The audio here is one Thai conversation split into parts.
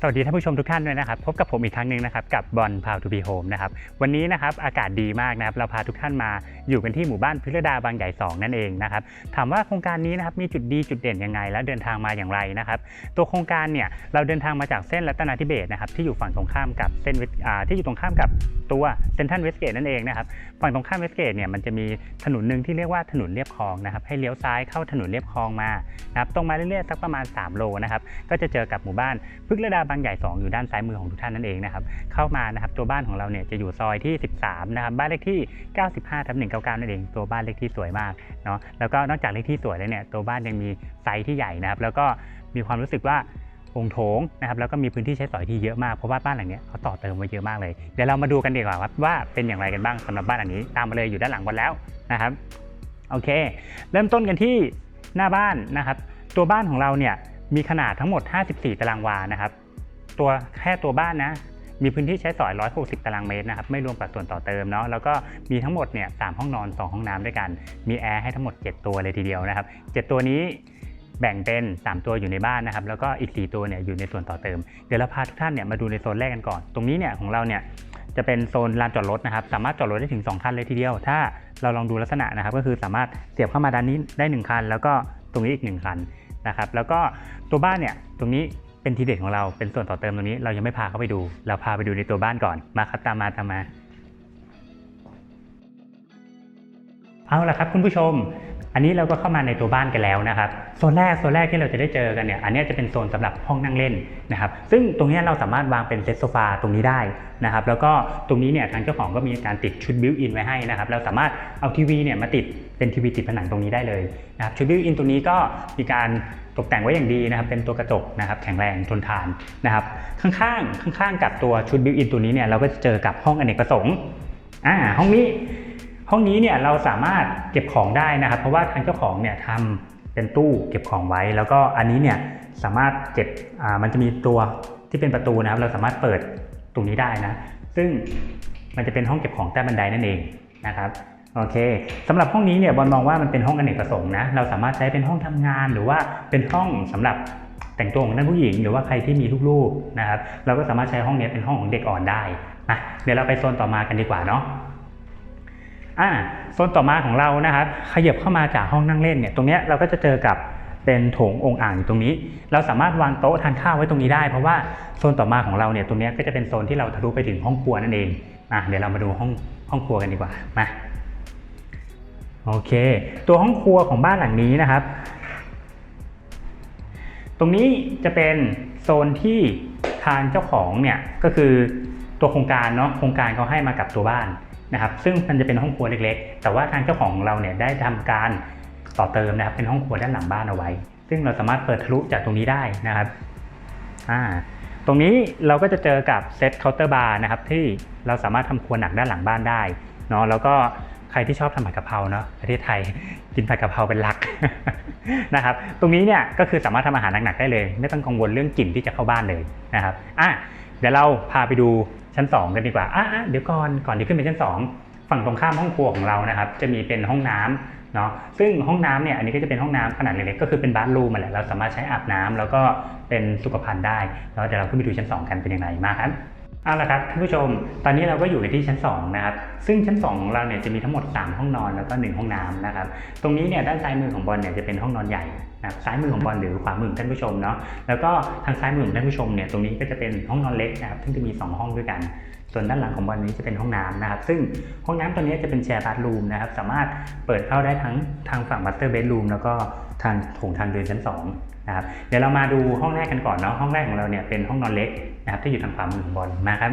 สวัสดีท่านผู้ชมทุกท่านด้วยนะครับ พบกับผมอีกครั้งหนึ่งนะครับ กับบอลพาวทูบีโฮมนะครับ วันนี้นะครับอากาศดีมากนะครับ เราพาทุกท่านมาอยู่กันที่หมู่บ้านพิรดาบางใหญ่ 2 นั่นเองนะครับ ถามว่าโครงการนี้นะครับมีจุดดีจุดเด่นยังไง และเดินทางมาอย่างไรนะครับ ตัวโครงการเนี่ยเราเดินทางมาจากเส้นรัตนาธิเบศนะครับที่อยู่ฝั่งตรงข้ามกับเส้นที่อยู่ตรงข้ามกับตัวเซนทันเวสเกตนั่นเองนะครับฝั่งตรงข้ามเวสเกตเนี่ยมันจะมีถนนหนึ่งที่เรียกว่าถนนเลียบคลองนะครับให้เลี้ยวซ้ายเข้าถนนเลียบคลองมานะครับตรงมาเรื่อยๆสักประมาณ 3 โลนะครับก็จะเจอกับหมู่บ้านพฤกษดาบางใหญ่ 2 อยู่ด้านซ้ายมือของทุกท่านนั่นเองนะครับเข้ามานะครับตัวบ้านของเราเนี่ยจะอยู่ซอยที่ 13 นะครับบ้านเลขที่ 95ทับ199 นั่นเอง ตัวบ้านเลขที่สวยมากเนาะแล้วก็นอกจากเลขที่สวยแล้วเนี่ยตัวบ้านยังมีไซส์ที่ใหญ่นะครับแล้วก็มีความรู้สึกว่าโงโถงนะครับแล้วก็มีพื้นที่ใช้สอยที่เยอะมากเพราะว่าบ้านหลังนี้เขาต่อเติมไว้เยอะมากเลยเดี๋ยวเรามาดูกันดีกว่าครับว่าเป็นอย่างไรกันบ้างสำหรับบ้านหลังนี้ตามมาเลยอยู่ด้านหลังบอลแล้วนะครับโอเค เริ่มต้นกันที่หน้าบ้านนะครับ ตัวบ้านของเราเนี่ยมีขนาดทั้งหมด 54 ตารางวานะครับ ตัวแค่ตัวบ้านนะมีพื้นที่ใช้สอย 160 ตารางเมตรนะครับ ไม่รวมกับส่วนต่อเติมเนาะ แล้วก็มีทั้งหมดเนี่ยสห้องนอน 2 ห้องน้ำด้วยกัน มีแอร์ให้ทั้งหมด 7 ตัวเลยทีเดียวนะครับ 7 ตัวนี้แบ่งเป็น 3 ตัวอยู่ในบ้านนะครับ แล้วก็อีก 4 ตัวเนี่ยอยู่ในส่วนต่อเติม เดี๋ยวเราพาทุกท่านเนี่ยมาดูในโซนแรกกันก่อน ตรงนี้เนี่ยของเราเนี่ยจะเป็นโซนลานจอดรถนะครับ สามารถจอดรถได้ถึง 2 คันเลยทีเดียว ถ้าเราลองดูลักษณะนะครับ ก็คือสามารถเสียบเข้ามาด้านนี้ได้ 1 คัน แล้วก็ตรงนี้อีก 1 คันนะครับ แล้วก็ตัวบ้านเนี่ยตรงนี้ เป็นทีเด็ดของเราเป็นส่วนต่อเติมตรงนี้ เรายังไม่พาเข้าไปดู เราพาไปดูในตัวบ้านก่อนมาครับตามมาตามมา เอาละครับคุณผู้ชม อันนี้เราก็เข้ามาในตัวบ้านกันแล้วนะครับโซนแรกโซนแรกที่เราจะได้เจอกันเนี่ยอันนี้จะเป็นโซนสำหรับห้องนั่งเล่นนะครับ ซึ่งตรงนี้เราสามารถวางเป็นเซตโซฟาตรงนี้ได้นะครับ แล้วก็ตรงนี้เนี่ยทางเจ้าของก็มีการติดชุดบิวอินไว้ให้นะครับ เราสามารถเอาทีวีเนี่ยมาติดเป็นทีวีติดผนังตรงนี้ได้เลยนะครับชุดบิวอินตรงนี้ก็มีการ ตกแต่งไว้อย่างดีนะครับ เป็นตัวกระจกนะครับแข็งแรงทนทานนะครับ ข้างๆข้างๆกับตัวชุดบิวอินตัวนี้เนี่ยเราก็จะเจอกับห้องอเนกประสงค์อ่าห้องนี้ห้องนี้เนี่ยเราสามารถเก็บของได้นะครับ เพราะว่าทางเจ้าของเนี่ยทำเป็นตู้เก็บของไว้ แล้วก็อันนี้เนี่ยสามารถเก็บอ่ามันจะมีตัวที่เป็นประตูนะครับ เราสามารถเปิดตรงนี้ได้นะ ซึ่งมันจะเป็นห้องเก็บของใต้บันไดนั่นเองนะครับ โอเคสำหรับห้องนี้เนี่ยบอลมองว่ามันเป็นห้องอเนกประสงค์นะ เราสามารถใช้เป็นห้องทำงานหรือว่าเป็นห้องสำหรับแต่งตัวของท่านผู้หญิง หรือว่าใครที่มีลูกๆนะครับ เราก็สามารถใช้ห้องนี้เป็นห้องของเด็กอ่อนได้นะเดี๋ยวเราไปโซนต่อมากันดีกว่าเนาะอ่าโซนต่อมาของเรานะครับ ขยับเข้ามาจากห้องนั่งเล่นเนี่ย ตรงเนี้ยเราก็จะเจอกับเป็นโถงองค์อ่างอยู่ตรงนี้ เราสามารถวางโต๊ะทานข้าวไว้ตรงนี้ได้ เพราะว่าโซนต่อมาของเราเนี่ย ตรงเนี้ยก็จะเป็นโซนที่เราทะลุไปถึงห้องครัวนั่นเองอะเดี๋ยวเรามาดูห้องห้องครัวกันดีกว่ามา โอเค ตัวห้องครัวของบ้านหลังนี้นะครับ ตรงนี้จะเป็นโซนที่ทางเจ้าของเนี่ยก็คือตัวโครงการเนาะโครงการเขาให้มากับตัวบ้านนะครับ ซึ่งมันจะเป็นห้องครัวเล็กๆ แต่ว่าทางเจ้าของเราเนี่ยได้ทำการต่อเติมนะครับ เป็นห้องครัวด้านหลังบ้านเอาไว้ ซึ่งเราสามารถเปิดทะลุจากตรงนี้ได้นะครับอ่าตรงนี้เราก็จะเจอกับเซตเคาน์เตอร์บาร์นะครับที่เราสามารถทำครัวหนักด้านหลังบ้านได้เนาะแล้วก็ ใครที่ชอบทำผัดกะเพราเนาะประเทศไทยกินผัดกะเพราเป็นหลักนะครับ ตรงนี้เนี่ยก็คือสามารถทำอาหารหนักๆได้เลย ไม่ต้องกังวลเรื่องกลิ่นที่จะเข้าบ้านเลยนะครับอะเดี๋ยวเราพาไปดูชั้น 2 กันดีกว่าอะเดี๋ยวก่อนก่อนที่ขึ้นไปชั้น 2 ฝั่งตรงข้ามห้องครัวของเรานะครับ จะมีเป็นห้องน้ำเนาะซึ่งห้องน้ำเนี่ยอันนี้ก็จะเป็นห้องน้ำขนาดเล็กๆก็คือเป็นบาร์รูมมาแหละเราสามารถใช้อาบน้ำแล้วก็เป็นสุขภัณฑ์ได้แล้วเดี๋ยวเราขึ้นไปดูชั้น 2 กันเป็นยังไงมาครับ เอาละครับท่านผู้ชม ตอนนี้เราก็อยู่กันที่ชั้น2นะครับ ซึ่งชั้น 2 ของเราเนี่ยจะมีทั้งหมด 3 ห้องนอนแล้วก็ 1 ห้องน้ำนะครับ ตรงนี้เนี่ยด้านซ้ายมือของบอลเนี่ยจะเป็นห้องนอนใหญ่นะครับซ้ายมือของบอลหรือขวามือของท่านผู้ชมเนาะ แล้วก็ทางซ้ายมือของท่านผู้ชมเนี่ยตรงนี้ก็จะเป็นห้องนอนเล็กนะครับ ซึ่งจะมี 2 ห้องด้วยกัน ส่วนด้านหลังของบอลนี้จะเป็นห้องน้ำนะครับ ซึ่งห้องน้ำตัวนี้จะเป็นแชร์บาร์รูมนะครับ สามารถเปิดเข้าได้ทั้งทางฝั่งมาสเตอร์เบดรูมแล้วก็ทางโถงทางเดินชั้น2นะครับ เดี๋ยวเรามาดูห้องแรกกันก่อนเนาะ ห้องแรกของเราเนี่ยเป็นห้องนอนเล็กนะครับที่อยู่ทางขวามือของบอลมาครับ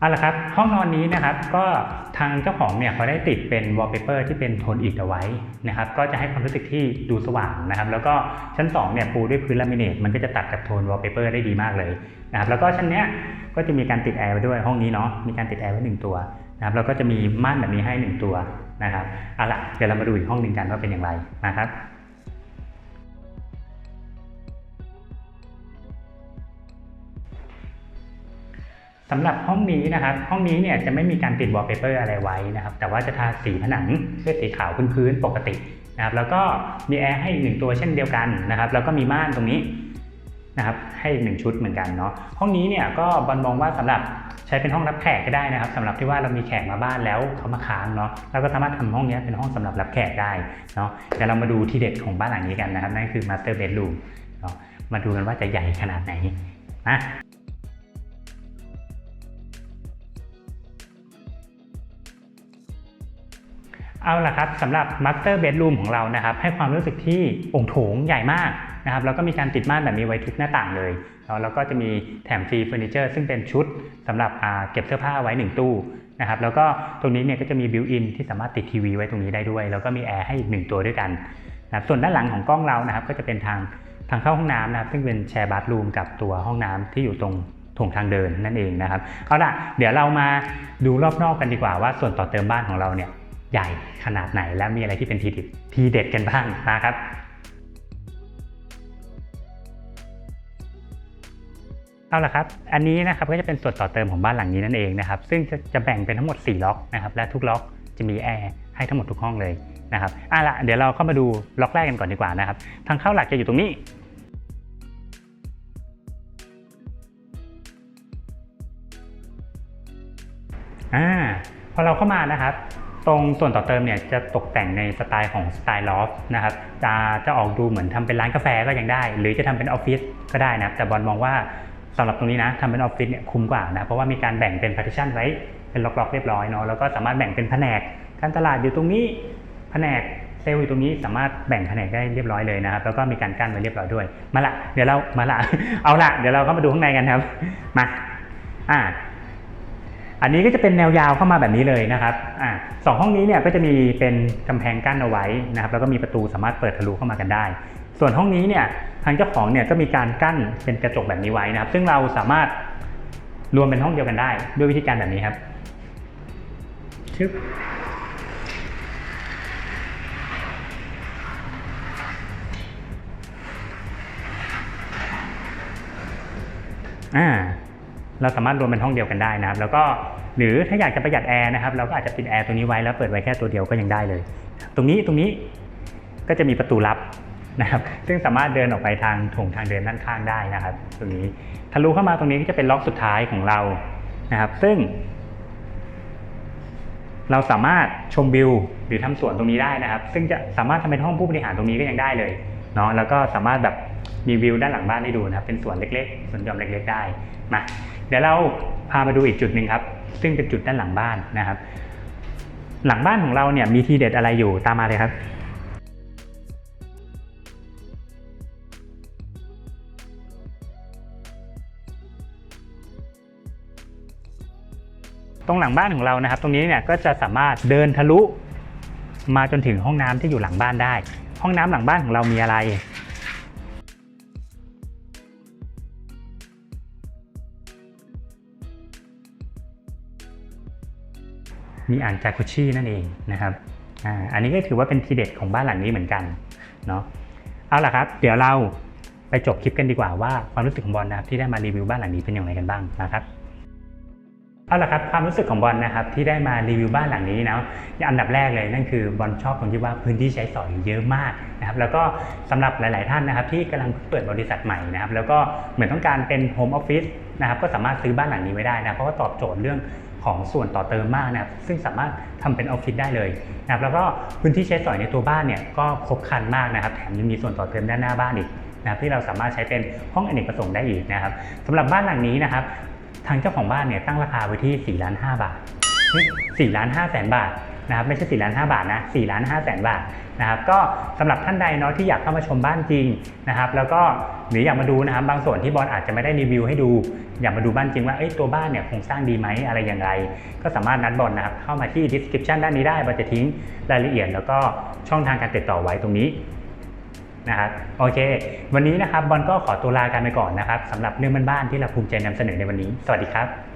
เอาละครับห้องนอนนี้นะครับก็ทางเจ้าของเนี่ยเขาได้ติดเป็นวอลเปเปอร์ที่เป็นโทนอิฐเอาไว้นะครับก็จะให้ความรู้สึกที่ดูสว่างนะครับแล้วก็ชั้น2เนี่ยปูด้วยพื้นลามิเนตมันก็จะตัดกับโทนวอลเปเปอร์ได้ดีมากเลยนะครับแล้วก็ชั้นเนี้ยก็จะมีการติดแอร์ไว้ด้วยห้องนี้เนาะมีการติดแอร์ไว้หนึ่งตัวนะครับแล้วก็จะมีม่านแบบนี้ให้หนึ่งตัวนะครับเอาละเดี๋ยวเรามาดูอีกห้องหนึ่งกันว่าเป็นอย่างไรนะครับ สำหรับห้องนี้นะครับ ห้องนี้เนี่ยจะไม่มีการติดวอลเปเปอร์อะไรไว้นะครับ แต่ว่าจะทาสีผนังด้วยสีขาวพื้นๆปกตินะครับ แล้วก็มีแอร์ให้อีกหนึ่งตัวเช่นเดียวกันนะครับ แล้วก็มีม่านตรงนี้นะครับ ให้อีกหนึ่งชุดเหมือนกันเนาะ ห้องนี้เนี่ยก็บอลมองว่าสำหรับใช้เป็นห้องรับแขกก็ได้นะครับสำหรับที่ว่าเรามีแขกมาบ้านแล้วเขามาค้างเนาะเราก็สามารถทำห้องนี้เป็นห้องสำหรับรับแขกได้เนาะเดี๋ยวเรามาดูที่เด็ดของบ้านหลังนี้กันนะครับนั่นคือ master bedroom เนาะมาดูกันว่าจะใหญ่ขนาดไหนนะ เอาล่ะครับสำหรับ Master Bedroom ของเรานะครับ ให้ความรู้สึกที่องค์โถงใหญ่มากนะครับแล้วก็มีการติดม่านแบบนี้ไว้ทุกหน้าต่างเลยแล้วก็จะมีแถมฟรีเฟอร์นิเจอร์ซึ่งเป็นชุดสำหรับเก็บเสื้อผ้าไว้ 1 ตู้นะครับแล้วก็ตรงนี้เนี่ยก็จะมีบิวอินที่สามารถติดทีวีไว้ตรงนี้ได้ด้วย แล้วก็มีแอร์ให้อีก 1 ตัวด้วยกันนะครับส่วนด้านหลังของกล้องเรานะครับ ก็จะเป็นทางทางเข้าห้องน้ำนะครับ ซึ่งเป็นแชร์บัตรูมกับตัวห้องน้ำที่อยู่ตรงถงทางเดินนั่นเองนะครับเอาล่ะเดี๋ยวเรามาดูรอบนอกกันดีกว่าว่าส่วนต่อเติมบ้านของเราเนี่ย ใหญ่ขนาดไหนและมีอะไรที่เป็นทีเด็ดทีเด็ดกันบ้างนะครับเอาละครับ อันนี้นะครับก็จะเป็นส่วนต่อเติมของบ้านหลังนี้นั่นเองนะครับ ซึ่งจะจะแบ่งเป็นทั้งหมด 4 ล็อกนะครับ และทุกล็อกจะมีแอร์ให้ทั้งหมดทุกห้องเลยนะครับอะละเดี๋ยวเราเข้ามาดูล็อกแรกกันก่อนดีกว่านะครับ ทางเข้าหลักจะอยู่ตรงนี้ อ่า พอเราเข้ามานะครับ ตรงส่วนต่อเติมเนี่ยจะตกแต่งในสไตล์ของสไตล์ลอฟนะครับจะจะออกดูเหมือนทำเป็นร้านกาแฟก็ยังได้ หรือจะทำเป็นออฟฟิศก็ได้นะครับแต่บอลมองว่าสำหรับตรงนี้นะทำเป็นออฟฟิศเนี่ยคุ้มกว่านะเพราะว่ามีการแบ่งเป็น partition ไว้เป็นล็อกๆเรียบร้อยเนาะแล้วก็สามารถแบ่งเป็นแผนกการตลาดอยู่ตรงนี้แผนกเซลล์อยู่ตรงนี้สามารถแบ่งแผนกได้เรียบร้อยเลยนะครับแล้วก็มีการกั้นไว้เรียบร้อยด้วย มาละเดี๋ยวเรามาละเอาละเดี๋ยวเราก็มาดูข้างในกันครับมาอ่า อันนี้ก็จะเป็นแนวยาวเข้ามาแบบนี้เลยนะครับอ่าสองห้องนี้เนี่ยก็จะมีเป็นกำแพงกั้นเอาไว้นะครับ แล้วก็มีประตูสามารถเปิดทะลุเข้ามากันได้ ส่วนห้องนี้เนี่ยทางเจ้าของเนี่ยก็มีการกั้นเป็นกระจกแบบนี้ไว้นะครับ ซึ่งเราสามารถรวมเป็นห้องเดียวกันได้ ด้วยวิธีการแบบนี้ครับชึบอ่า เราสามารถรวมเป็นห้องเดียวกันได้นะครับ แล้วก็หรือถ้าอยากจะประหยัดแอร์นะครับเราก็อาจจะปิดแอร์ตัวนี้ไว้แล้วเปิดไว้แค่ตัวเดียวก็ยังได้เลย ตรงนี้ตรงนี้ก็จะมีประตูลับนะครับ ซึ่งสามารถเดินออกไปทางถงทางเดินด้านข้างได้นะครับ ตรงนี้ทะลุเข้ามาตรงนี้ก็จะเป็นล็อกสุดท้ายของเรานะครับ ซึ่ง เราสามารถชมวิวหรือทำสวนตรงนี้ได้นะครับ ซึ่งจะสามารถทำเป็นห้องผู้บริหารตรงนี้ก็ยังได้เลยเนาะแล้วก็สามารถแบบมีวิวด้านหลังบ้านให้ดูนะครับ เป็นสวนเล็กๆสวนหย่อมเล็ก ๆ ได้มา เดี๋ยวเราพามาดูอีกจุดหนึ่งครับ ซึ่งเป็นจุดด้านหลังบ้านนะครับ หลังบ้านของเราเนี่ยมีทีเด็ดอะไรอยู่ตามมาเลยครับตรงหลังบ้านของเรานะครับ ตรงนี้เนี่ยก็จะสามารถเดินทะลุมาจนถึงห้องน้ำที่อยู่หลังบ้านได้ ห้องน้ำหลังบ้านของเรามีอะไร มีอ่างจากุชินั่นเองนะครับอ่าอันนี้ก็ถือว่าเป็นทีเด็ดของบ้านหลังนี้เหมือนกันเนาะเอาล่ะครับ เดี๋ยวเราไปจบคลิปกันดีกว่าว่าความรู้สึกของบอลนะครับที่ได้มารีวิวบ้านหลังนี้เป็นอย่างไรกันบ้างนะครับเอาล่ะครับความรู้สึกของบอลนะครับที่ได้มารีวิวบ้านหลังนี้นะอันดับแรกเลยนั่นคือบอลชอบตรงที่ว่าพื้นที่ใช้สอยเยอะมากนะครับแล้วก็สำหรับหลาย ๆ ท่านนะครับ ที่กำลังเปิดบริษัทใหม่นะครับแล้วก็เหมือนต้องการเป็นโฮมออฟฟิศนะครับก็สามารถซื้อบ้านหลังนี้ไว้ได้นะเพราะว่าตอบโจทย์เรื่อง ของส่วนต่อเติมมากนะครับซึ่งสามารถทำเป็นออฟฟิศได้เลยนะครับแล้วก็พื้นที่ใช้สอยในตัวบ้านเนี่ยก็ครบครันมากนะครับแถมยังมีส่วนต่อเติมด้านหน้าบ้านอีกนะครับที่เราสามารถใช้เป็นห้องอเนกประสงค์ได้อีกนะครับสำหรับบ้านหลังนี้นะครับทางเจ้าของบ้านเนี่ยตั้งราคาไว้ที่4ล้าน5บาท4ล้าน5แสนบาท นะครับไม่ใช่4ล้าน5บาทนะ4ล้าน5แสนบาทนะครับก็สำหรับท่านใดเนาะที่อยากเข้ามาชมบ้านจริงนะครับแล้วก็หรืออยากมาดูนะครับบางส่วนที่บอลอาจจะไม่ได้รีวิวให้ดู อยากมาดูบ้านจริงว่าเอ้ตัวบ้านเนี่ยโครงสร้างดีไหมอะไรอย่างไร ก็สามารถนัดบอลนะครับเข้ามาที่ description ด้านนี้ได้บอลจะทิ้งรายละเอียด แล้วก็ช่องทางการติดต่อไว้ตรงนี้นะครับโอเค วันนี้นะครับบอลก็ขอตัวลากันไปก่อนนะครับสำหรับเรื่องบ้านๆที่เราภูมิใจนำเสนอในวันนี้ สวัสดีครับ